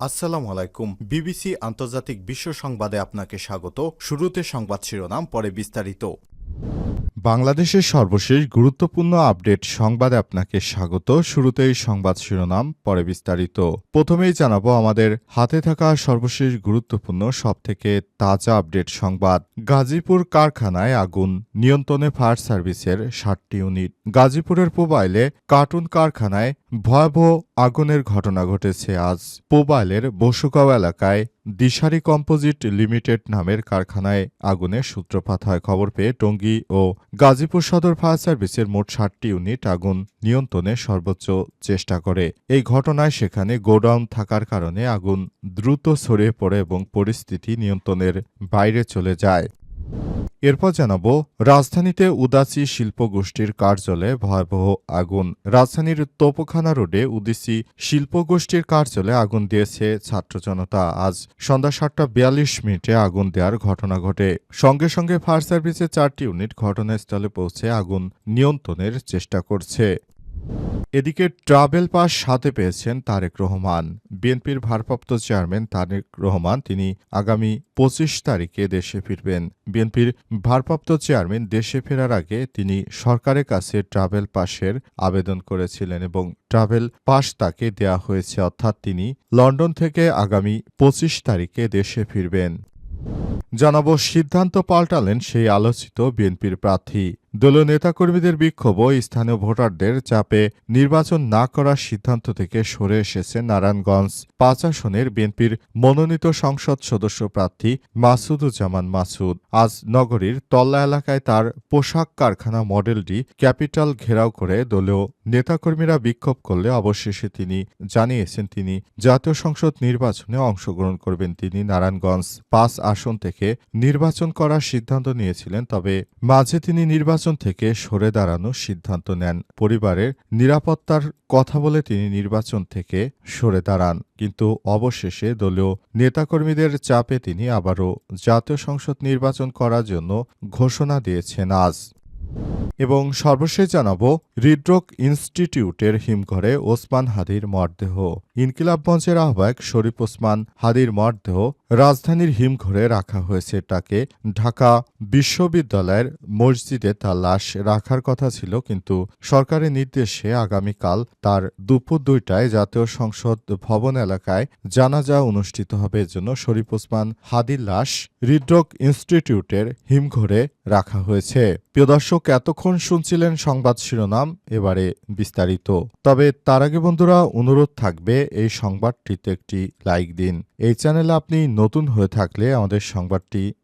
আসসালামু আলাইকুম। বিবিসি আন্তর্জাতিক বিশ্ব সংবাদে আপনাকে স্বাগত। শুরুতে সংবাদ শিরোনাম, পরে বিস্তারিত। বাংলাদেশের সর্বশেষ গুরুত্বপূর্ণ আপডেট সংবাদে আপনাকে স্বাগত। শুরুতেই সংবাদ শিরোনাম, পরে বিস্তারিত। প্রথমেই জানাব আমাদের হাতে থাকা সর্বশেষ গুরুত্বপূর্ণ, সবথেকে তাজা আপডেট সংবাদ। গাজীপুর কারখানায় আগুন, নিয়ন্ত্রণে ফায়ার সার্ভিসের ষাটটি ইউনিট। গাজীপুরের পোবাইলে কার্টুন কারখানায় ভয়াবহ আগুনের ঘটনা ঘটেছে আজ পোবাইলের বসুগাঁও এলাকায় দিশারি কম্পোজিট লিমিটেড নামের কারখানায় আগুনের সূত্রপাত হয়। খবর পেয়ে টঙ্গী ও গাজীপুর সদর ফায়ার সার্ভিসের মোট ষাটটি ইউনিট আগুন নিয়ন্ত্রণে সর্বোচ্চ চেষ্টা করে। এই ঘটনায় সেখানে গোডাউন থাকার কারণে আগুন দ্রুত ছড়িয়ে পড়ে এবং পরিস্থিতি নিয়ন্ত্রণের বাইরে চলে যায়। এরপর জানাব, রাজধানীতে উদাসী শিল্পগোষ্ঠীর কার্যালয়ে ভয়াবহ আগুন। রাজধানীর তোপখানা রোডে উদিসি শিল্পগোষ্ঠীর কার্যালয়ে আগুন দিয়েছে ছাত্র জনতা। আজ সন্ধ্যা সাতটা বিয়াল্লিশ মিনিটে আগুন দেওয়ার ঘটনা ঘটে। সঙ্গে সঙ্গে ফায়ার সার্ভিসের চারটি ইউনিট ঘটনাস্থলে পৌঁছে আগুন নিয়ন্ত্রণের চেষ্টা করছে। এদিকে ট্রাভেল পাস হাতে পেয়েছেন তারেক রহমান। বিএনপির ভারপ্রাপ্ত চেয়ারম্যান তারেক রহমান তিনি আগামী পঁচিশ তারিখে দেশে ফিরবেন। বিএনপির ভারপ্রাপ্ত চেয়ারম্যান দেশে ফেরার আগে তিনি সরকারের কাছে ট্রাভেল পাসের আবেদন করেছিলেন এবং ট্রাভেল পাস তাকে দেয়া হয়েছে, অর্থাৎ তিনি লন্ডন থেকে আগামী পঁচিশ তারিখে দেশে ফিরবেন। জানাব সিদ্ধান্ত পাল্টালেন সেই আলোচিত বিএনপির প্রার্থী। দলীয় নেতাকর্মীদের বিক্ষোভ স্থানীয় ভোটারদের চাপে নির্বাচন না করার সিদ্ধান্ত থেকে সরে এসেছে নারায়ণগঞ্জ। পাঁচ আসনের বিএনপির মনোনীত সংসদ সদস্য প্রার্থী মাসুদুজ্জামান মাসুদ। আজ নগরীর তল্লা এলাকায় তার পোশাক কারখানা মডেলটি ক্যাপিটাল ঘেরাও করে দলীয় নেতাকর্মীরা বিক্ষোভ করলে অবশেষে তিনি জানিয়েছেন তিনি জাতীয় সংসদ নির্বাচনে অংশগ্রহণ করবেন তিনি নারায়ণগঞ্জ। পাঁচ আসন থেকে নির্বাচন করার সিদ্ধান্ত নিয়েছিলেন, তবে মাঝে তিনি নির্বাচন থেকে সরে দাঁড়ানোর সিদ্ধান্ত নেন। পরিবারের নিরাপত্তার কথা বলে তিনি নির্বাচন থেকে সরে দাঁড়ান, কিন্তু অবশেষে দলীয় নেতাকর্মীদের চাপে তিনি আবারও জাতীয় সংসদ নির্বাচন করার জন্য ঘোষণা দিয়েছেন আজ। এবং সর্বশেষ জানাব, হৃদরোগ ইনস্টিটিউটের হিমঘরে ওসমান হাদির মরদেহ। ইনকিলাব মঞ্চের আহ্বায়ক শরীফ ওসমান হাদির মরদেহ রাজধানীর হিমঘরে রাখা হয়েছে। তাকে ঢাকা বিশ্ববিদ্যালয়ের মসজিদে তার লাশ রাখার কথা ছিল, কিন্তু সরকারের নির্দেশে আগামীকাল তার দুপুর দুইটায় জাতীয় সংসদ ভবন এলাকায় জানাজা অনুষ্ঠিত হবে। এজন্য শরীফ ওসমান হাদির লাশ হৃদরোগ ইনস্টিটিউটের হিমঘরে রাখা হয়েছে। প্রিয় দর্শক, এতক্ষণ শুনছিলেন সংবাদ শিরোনাম, এবারে বিস্তারিত। তবে তার আগে বন্ধুরা, অনুরোধ থাকবে এই সংবাদটিতে একটি লাইক দিন। এই চ্যানেলে আপনি নতুন হয়ে থাকলে আমাদের সংবাদটি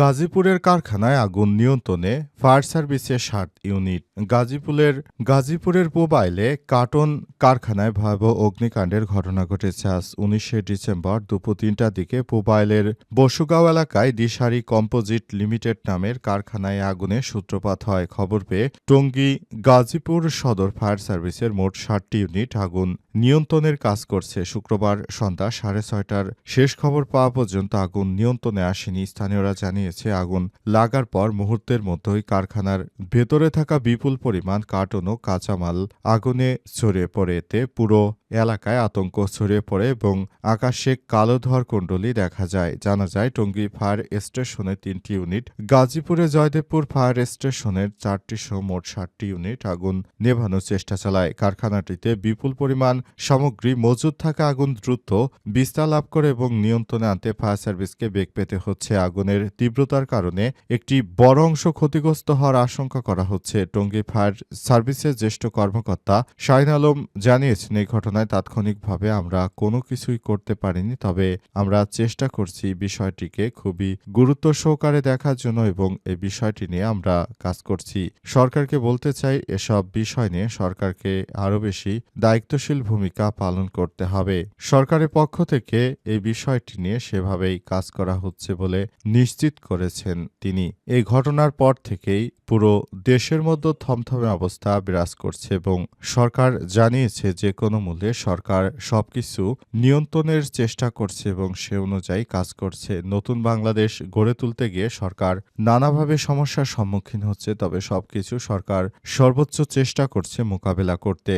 গাজীপুরের কারখানায় আগুন নিয়ন্ত্রণে ফায়ার সার্ভিসের ষাট ইউনিট। গাজীপুরের গাজীপুরের মোবাইলে কার্টন কারখানায় ভয়াবহ অগ্নিকাণ্ডের ঘটনা ঘটেছে আজ উনিশে ডিসেম্বর দুপুর তিনটার দিকে। মোবাইলের বসুগাঁও এলাকায় দিশারি কম্পোজিট লিমিটেড নামের কারখানায় আগুনের সূত্রপাত হয়। খবর পেয়ে টঙ্গী গাজীপুর সদর ফায়ার সার্ভিসের মোট ষাটটি ইউনিট আগুন নিয়ন্ত্রণের কাজ করছে। শুক্রবার সন্ধ্যা সাড়ে ছয়টার শেষ খবর পাওয়া পর্যন্ত আগুন নিয়ন্ত্রণে আসেনি। স্থানীয়রা জানিয়েছে, আগুন লাগার পর মুহূর্তের মধ্যেই কারখানার ভেতরে থাকা বিপুল পরিমাণ কার্টন ও কাঁচামাল আগুনে ছড়িয়ে পড়ে। এতে পুরো এলাকায় আতঙ্ক ছড়িয়ে পড়ে এবং আকাশে কালো ধর কুণ্ডলী দেখা যায়। জানা যায়, টঙ্গী ফায়ার স্টেশনের তিনটি ইউনিট গাজীপুরে জয়দেবপুর ফায়ার স্টেশনের চারটি সহ মোট ষাটটি ইউনিট আগুন নেভানোর চেষ্টা চালায়। কারখানাটিতে বিপুল পরিমাণ সামগ্রী মজুদ থাকা আগুন দ্রুত বিস্তার লাভ করে এবং নিয়ন্ত্রণে আনতে ফায়ার সার্ভিসকে বেগ পেতে হচ্ছে। আগুনের তীব্রতার কারণে একটি বড় অংশ ক্ষতিগ্রস্ত হওয়ার আশঙ্কা করা হচ্ছে। টঙ্গী ফায়ার সার্ভিসের জ্যেষ্ঠ কর্মকর্তা শাহিন আলম জানিয়েছেন, এই ঘটনায় সময় তাৎক্ষণিকভাবে আমরা কোনো কিছুই করতে পারিনি, তবে আমরা চেষ্টা করছি বিষয়টিকে খুবই গুরুত্ব সহকারে দেখার জন্য এবং এই বিষয়টি নিয়ে আমরা কাজ করছি। সরকারকে বলতে চাই, এসব বিষয় নিয়ে সরকারকে আরও বেশি দায়িত্বশীল ভূমিকা পালন করতে হবে। সরকারের পক্ষ থেকে এই বিষয়টি নিয়ে সেভাবেই কাজ করা হচ্ছে বলে নিশ্চিত করেছেন তিনি। এই ঘটনার পর থেকেই পুরো দেশের মধ্যে থমথমে অবস্থা বিরাজ করছে এবং সরকার জানিয়েছে যে কোনো মূল্যে সরকার সবকিছু নিয়ন্ত্রণের চেষ্টা করছে এবং সে অনুযায়ী কাজ করছে। নতুন বাংলাদেশ গড়ে তুলতে গিয়ে সরকার নানাভাবে সমস্যার সম্মুখীন হচ্ছে, তবে সবকিছু সরকার সর্বোচ্চ চেষ্টা করছে মোকাবেলা করতে।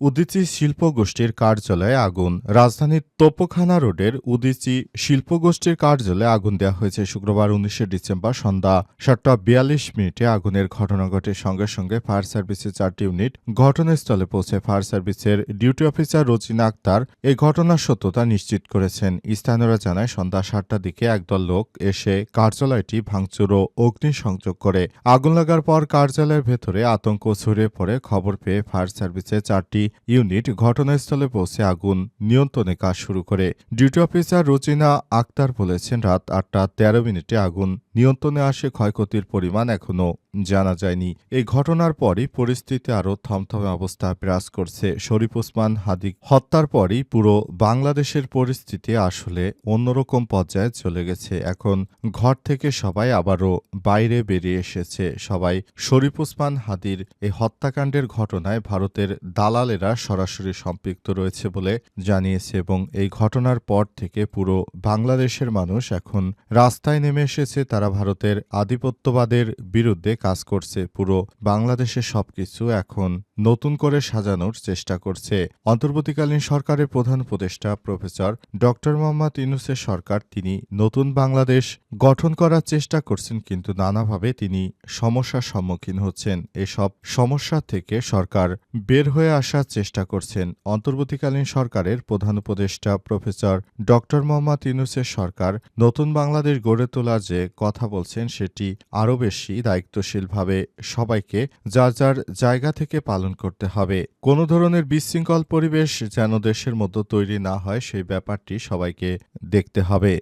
উদিচি শিল্প গোষ্ঠীর কার্যালয়ে আগুন। রাজধানীর তোপখানা রোডের উদিচি শিল্প গোষ্ঠীর কার্যালয়ে আগুন দেওয়া হয়েছে শুক্রবার উনিশে ডিসেম্বর সন্ধ্যা সাতটা বিয়াল্লিশ মিনিটে। আগুনের ঘটনা ঘটে সঙ্গে সঙ্গে ফায়ার সার্ভিসের চারটি ইউনিট ঘটনাস্থলে পৌঁছে ফায়ার সার্ভিসের ডিউটি অফিসার রোজিনা আক্তার এই ঘটনার সত্যতা নিশ্চিত করেছেন। স্থানীয়রা জানায়, সন্ধ্যা সাতটার দিকে একদল লোক এসে কার্যালয়টি ভাঙচুর ও অগ্নিসংযোগ করে। আগুন লাগার পর কার্যালয়ের ভেতরে আতঙ্ক ছড়িয়ে পড়ে। খবর পেয়ে ফায়ার সার্ভিসের চারটি ইউনিট ঘটনাস্থলে পৌঁছে আগুন নিয়ন্ত্রণে কাজ শুরু করে। ডিউটি অফিসার রোচিনা আক্তার বলেছেন, রাত আটটা তেরো মিনিটে আগুন নিয়ন্ত্রণে আসে, ক্ষয়ক্ষতির পরিমাণ এখনও জানা যায়নি। এই ঘটনার পরই পরিস্থিতি আরও থমথমে অবস্থা বিরাজ করছে। শরীফ ওসমান হাদিক হত্যার পরই পুরো বাংলাদেশের পরিস্থিতি আসলে অন্যরকম পর্যায়ে চলে গেছে। এখন ঘর থেকে সবাই আবারও বাইরে বেরিয়ে এসেছে। সবাই শরীফ ওসমান হাদির এই হত্যাকাণ্ডের ঘটনায় ভারতের দালালেরা সরাসরি সম্পৃক্ত রয়েছে বলে জানিয়েছে এবং এই ঘটনার পর থেকে পুরো বাংলাদেশের মানুষ এখন রাস্তায় নেমে এসেছে। তারা ভারতের আধিপত্যবাদের বিরুদ্ধে কাজ করছে, পুরো বাংলাদেশের সবকিছু এখন নতুন করে সাজানোর চেষ্টা করছে। অন্তর্বর্তীকালীন সরকারের প্রধান উপদেষ্টা প্রফেসর ডক্টর মোহাম্মদ ইউনুসের সরকার তিনি নতুন বাংলাদেশ গঠন করার চেষ্টা করছেন, কিন্তু নানাভাবে তিনি সমস্যার সম্মুখীন হচ্ছেন। এসব সমস্যা থেকে সরকার বের হয়ে আসার চেষ্টা করছেন। অন্তর্বর্তীকালীন সরকারের প্রধান উপদেষ্টা প্রফেসর ডক্টর মোহাম্মদ ইউনুসের সরকার নতুন বাংলাদেশ গড়ে তোলার যে কথা বলছেন, সেটি আরও বেশি দায়িত্বশীলভাবে সবাইকে যার যার জায়গা থেকে পালন করতে হবে। কোনো ধরনের বিশৃঙ্খল পরিবেশ যেন দেশের মধ্যে তৈরি না হয়, সেই ব্যাপারটি সবাইকে দেখতে হবে।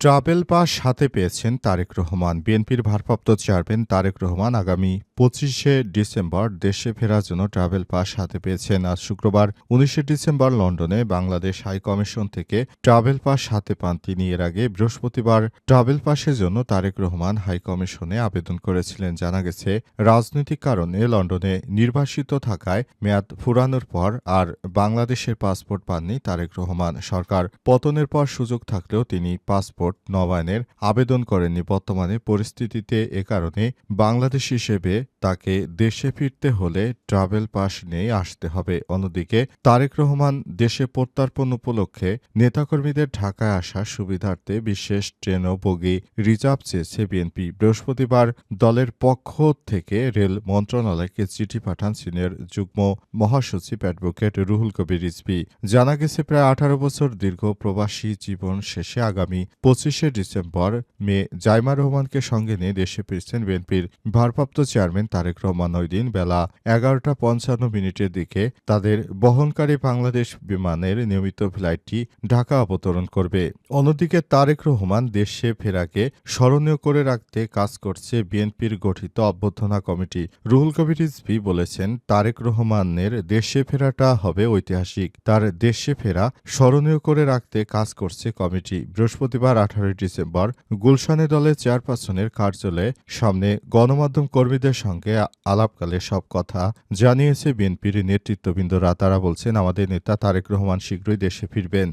ট্রাভেল পাস হাতে পেয়েছেন তারেক রহমান। বিএনপির ভারপ্রাপ্ত চেয়ারম্যান তারেক রহমান আগামী পঁচিশে ডিসেম্বর দেশে ফেরার জন্য ট্রাভেল পাস হাতে পেয়েছেন। আজ শুক্রবার, উনিশে ডিসেম্বর লন্ডনে বাংলাদেশ হাই কমিশন থেকে ট্রাভেল পাস হাতে পান তিনি। এর আগে বৃহস্পতিবার ট্রাভেল পাসের জন্য তারেক রহমান হাই কমিশনে আবেদন করেছিলেন। জানা গেছে, রাজনৈতিক কারণে লন্ডনে নির্বাসিত থাকায় মেয়াদ ফুরানোর পর আর বাংলাদেশের পাসপোর্ট পাননি তারেক রহমান। সরকার পতনের পর সুযোগ থাকলেও তিনি পাসপোর্ট নবায়নের আবেদন করেননি। বর্তমানে পরিস্থিতিতে এ কারণে বাংলাদেশ হিসেবে তাকে দেশে ফিরতে হলে ট্রাভেল পাস নিয়ে আসতে হবে। অন্যদিকে, তারেক রহমান দেশে প্রত্যার্পণ উপলক্ষে নেতাকর্মীদের ঢাকায় আসার সুবিধার্থে বিশেষ ট্রেন ও বগি রিজার্ভ চেয়েছে বিএনপি। বৃহস্পতিবার দলের পক্ষ থেকে রেল মন্ত্রণালয়কে চিঠি পাঠান চীনের যুগ্ম মহাসচিব অ্যাডভোকেট রুহুল কবির রিজভি। জানা গেছে, প্রায় আঠারো বছর দীর্ঘ প্রবাসী জীবন শেষে আগামী পঁচিশে ডিসেম্বর মে জাইমা রহমানকে সঙ্গে নিয়ে দেশে ফিরছেন বিএনপির ভারপ্রাপ্ত চেয়ারম্যান তারেক রহমান ওই দিন বেলা এগারোটা পঞ্চান্ন মিনিটের দিকে তাদের বহনকারী বাংলাদেশ বিমানের নিয়মিত ফ্লাইটটি ঢাকা অবতরণ করবে। অন্যদিকে তারেক রহমান দেশে ফেরাকে স্মরণীয় করে রাখতে কাজ করছে বিএনপির গঠিত অভ্যর্থনা কমিটি। রুহুল কবির রিজভি বলেছেন, তারেক রহমানের দেশে ফেরাটা হবে ঐতিহাসিক। তার দেশে ফেরা স্মরণীয় করে রাখতে কাজ করছে কমিটি। বৃহস্পতিবার আঠারোই ডিসেম্বর গুলশানে দলের চেয়ারপারসনের কার্যালয়ে সামনে গণমাধ্যম কর্মীদের সঙ্গে আলাপকালে সব কথা জানিয়েছে বিএনপির নেতৃত্ববৃন্দ। রাতারা বলছেন, আমাদের নেতা তারেক রহমান শীঘ্রই দেশে ফিরবেন।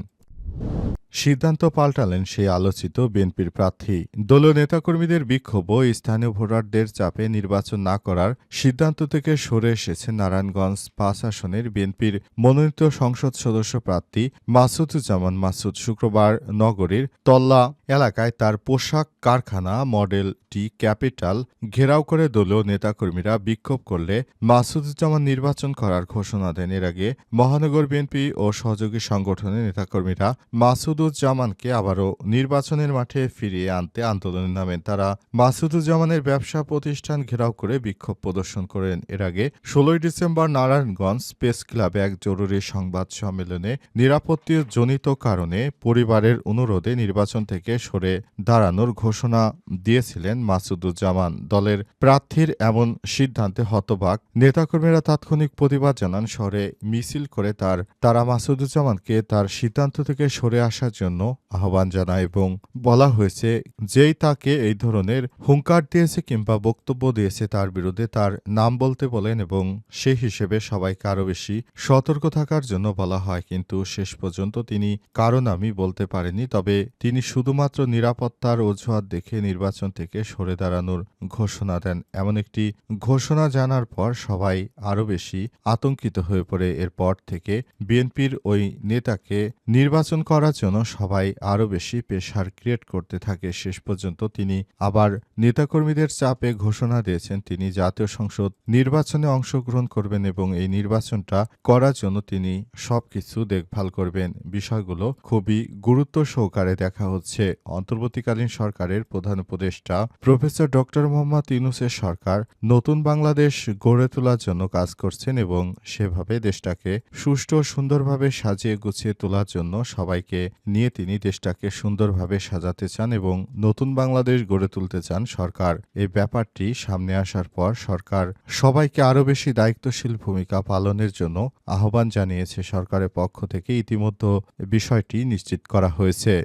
সিদ্ধান্ত পাল্টালেন সেই আলোচিত বিএনপির প্রার্থী। দলীয় নেতাকর্মীদের বিক্ষোভ ও স্থানীয় ভোটারদের চাপে নির্বাচন না করার সিদ্ধান্ত থেকে সরে এসেছে নারায়ণগঞ্জ পাঁচ আসনের বিএনপির মনোনীত সংসদ সদস্য প্রার্থী মাসুদুজ্জামান মাসুদ। শুক্রবার নগরীর তল্লা এলাকায় তার পোশাক, কারখানা, মডেল, টি, ক্যাপিটাল ঘেরাও করে দলীয় নেতাকর্মীরা বিক্ষোভ করলে মাসুদুজ্জামান নির্বাচন করার ঘোষণা দেন। এর আগে মহানগর বিএনপি ও সহযোগী সংগঠনের নেতাকর্মীরা মাসুদ মাসুদুজ্জামানকে আবারও নির্বাচনের মাঠে ফিরিয়ে আনতে আন্দোলনে নামেন তারা। মাসুদুজ্জামানের ব্যবসা প্রতিষ্ঠান ঘেরাও করে বিক্ষোভ প্রদর্শন করেন। এর আগে ষোলোই ডিসেম্বর নারায়ণগঞ্জ প্রেস ক্লাবে এক জরুরি সংবাদ সম্মেলনে নিরাপত্তিজনিত কারণে পরিবারের অনুরোধে নির্বাচন থেকে সরে দাঁড়ানোর ঘোষণা দিয়েছিলেন মাসুদুজ্জামান। দলের প্রার্থীর এমন সিদ্ধান্তে হতবাক। নেতাকর্মীরা তাৎক্ষণিক প্রতিবাদ জানান, শহরে মিছিল করে তার, তারা মাসুদুজ্জামানকে তার সিদ্ধান্ত থেকে সরে আসার জন্য আহ্বান জানায় এবং বলা হয়েছে, যেই তাকে এই ধরনের হুঙ্কার দিয়েছে কিংবা বক্তব্য দিয়েছে তার বিরুদ্ধে তার নাম বলতে বলেন এবং সে হিসেবে সবাইকে আরও বেশি সতর্ক থাকার জন্য বলা হয়। কিন্তু শেষ পর্যন্ত তিনি কারণ আমি বলতে পারেনি তবে তিনি শুধুমাত্র নিরাপত্তার অজুহাত দেখে নির্বাচন থেকে সরে দাঁড়ানোর ঘোষণা দেন। এমন একটি ঘোষণা জানার পর সবাই আরও বেশি আতঙ্কিত হয়ে পড়ে। এরপর থেকে বিএনপির ওই নেতাকে নির্বাচন করার জন্য সবাই আরও বেশি প্রেশার ক্রিয়েট করতে থাকে। শেষ পর্যন্ত তিনি আবার নেতাকর্মীদের চাপে ঘোষণা দিয়েছেন, তিনি জাতীয় সংসদ নির্বাচনে অংশগ্রহণ করবেন এবং এই নির্বাচনটা করার জন্য তিনি সবকিছু দেখভাল করবেন। বিষয়গুলো খুবই গুরুত্ব সহকারে দেখা হচ্ছে। অন্তর্বর্তীকালীন সরকারের প্রধান উপদেষ্টা প্রফেসর ডক্টর মোহাম্মদ ইউনুসের সরকার নতুন বাংলাদেশ গড়ে তোলার জন্য কাজ করছেন এবং সেভাবে দেশটাকে সুষ্ঠু সুন্দরভাবে সাজিয়ে গুছিয়ে তোলার জন্য সবাইকে নিয়ে তিনি দেশটাকে সুন্দরভাবে সাজাতে চান এবং নতুন বাংলাদেশ গড়ে তুলতে চান সরকার। এই ব্যাপারটি সামনে আসার পর সরকার সবাইকে আরও বেশি দায়িত্বশীল ভূমিকা পালনের জন্য আহ্বান জানিয়েছে সরকারের পক্ষ থেকে। ইতিমধ্যে বিষয়টি নিশ্চিত করা হয়েছে।